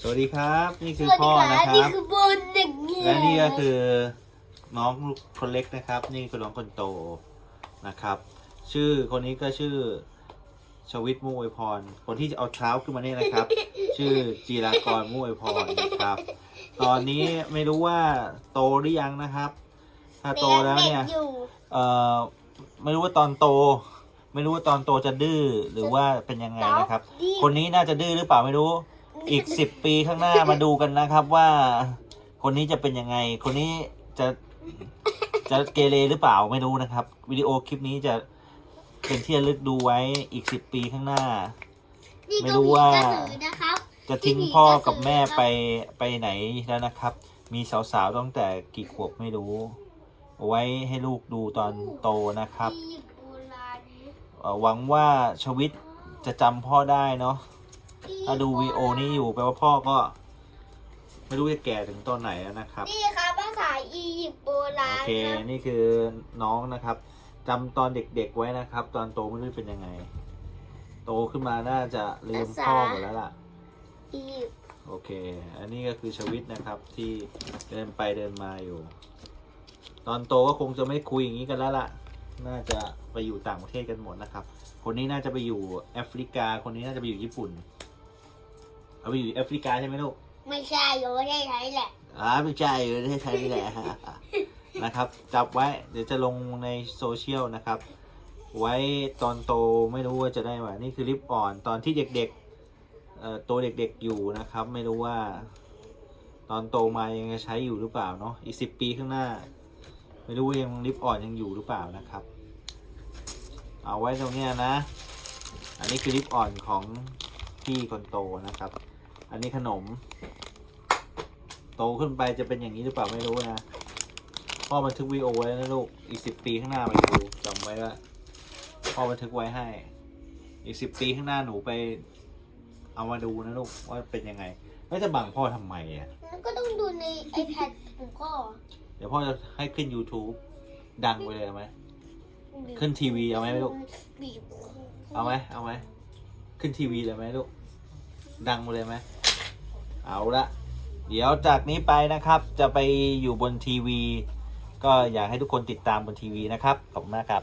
สวัสดีครับ นี่สคือวัสดีพ่อค่ะนะคนี่รับคือบนหนึ่งเงี้ยและนี่ก็คือน้องคนเล็กนะครับ นี่คือน้องคนโตนะครับ ชื่อคนนี้ก็ชื่อชวิตมุ้ยพร คนที่จะเอาเท้าขึ้นมาเนี่ยนะครับ ชื่อจีรากรมุ้ยพรนะครับ ตอนนี้ไม่รู้ว่าโตหรือยังนะครับ ถ้าโตแล้วเนี่ยด็กอยู่เอ่อไม่รู้ว่าตอนโต ไม่รู้ว่าตอนโตจะดื้อหรือว่าเป็นยังไงนะครับ คนนี้น่าจะดื้อหรือเปล่าไม่รู้ อีกสิบปีข้างหน้ามาดูกันนะครับว่า คนนี้จะเป็นยังไง คนนี้จะจะเกเรหรือเปล่าไม่รู้นะครับ วิดีโอคลิปนี้จะเป็นที่ระลึกดูไว้อีกสิบปีข้างหน้า นี่ไม่ก็รู้มีว่ากระสือนะครับจะทิ้งที่มีพ่อกระสือกับแม่นะครับไปไปไหนแล้วนะครับ มีสาวๆตั้งแต่กี่ขวบไม่รู้เอาไว้ให้ลูกดูตอนโตนะครับที่โบราณนี้เอ่อหวังว่าชวิตจะจำพ่อได้เนาะ ถ้าดูวีโอนี้อยู่แปลว่าพ่อก็ ไม่รู้จะแก่ถึงตอนไหนแล้วนะครับ นี่ครับภาษาอียิปต์โบราโอณเค ครับนี่คือน้องนะครับจำตอนเด็กๆไว้นะครับ ตอนโตไม่รู้เป็นยังไง โตขึ้นมาน่าจะลืมพ่อหมดแล้วล่ะ อียิปต์โอเค อันนี้ก็คือชวิตนะครับที่เดินไปเดินมาอยู่ ตอนโตก็คงจะไม่คุยอย่างนี้กันแล้วล่ะ น่าจะไปอยู่ต่างประเทศกันหมดนะครับ คนนี้น่าจะไปอยู่แอฟริกา คนนี้น่าจะไปอยู่ญี่ปุ่น เอาไปอยู่แอฟริกาใช่ไหมลูก ไม่ใช่อยู่ประเทศไทยแหละ อ่าไม่ใช่อยู่ในประเทศไทยนี่แหละ นะครับจับไว้เดี๋ยวจะลงในโซเชียลนะครับ ไว้ตอนโตไม่รู้ว่าจะได้ไหมนี่คือลิปอ่อนตอนที่เด็กๆเอ่อโตเด็กๆอยู่นะครับ ไม่รู้ว่า ตอนโตมายังจะใช้อยู่หรือเปล่าเนาะอีกสิบปีข้างหน้า ไม่รู้ว่ายังลิปอ่อนยังอยู่หรือเปล่านะครับ เอาไว้ตรงเนี้ยนะ อันนี้คือลิปอ่อนของ พี่คนโตนะครับ อันนี้ขนม โตขึ้นไปจะเป็นอย่างนี้หรือเปล่าไม่รู้นะพ่อบันทึกวีดีโอไว้นะลูกอีกสิบปีข้างหน้าไปดูจำไว้ว่าพ่อบันทึกไว้ให้ อีกสิบปีข้างหน้าหนูไป เอามาดูนะลูกว่าเป็นยังไงแล้วจะบังพ่อทำไมอะแล้วก็ต้องดูใน iPad ของพ่อเดี๋ยวพ่อจะให้ขึ้น YouTube ดังไปเลยเอาไหมขึ้นทีวีเอาไหมลูก บีบ เอาไหมเอาไหม ขึ้นทีวีเลยไหมลูก ดังไปเลยไหม เอาละเดี๋ยวจากนี้ไปนะครับ จะไปอยู่บนทีวี ก็อยากให้ทุกคนติดตามบนทีวีนะครับ ขอบคุณมากครับ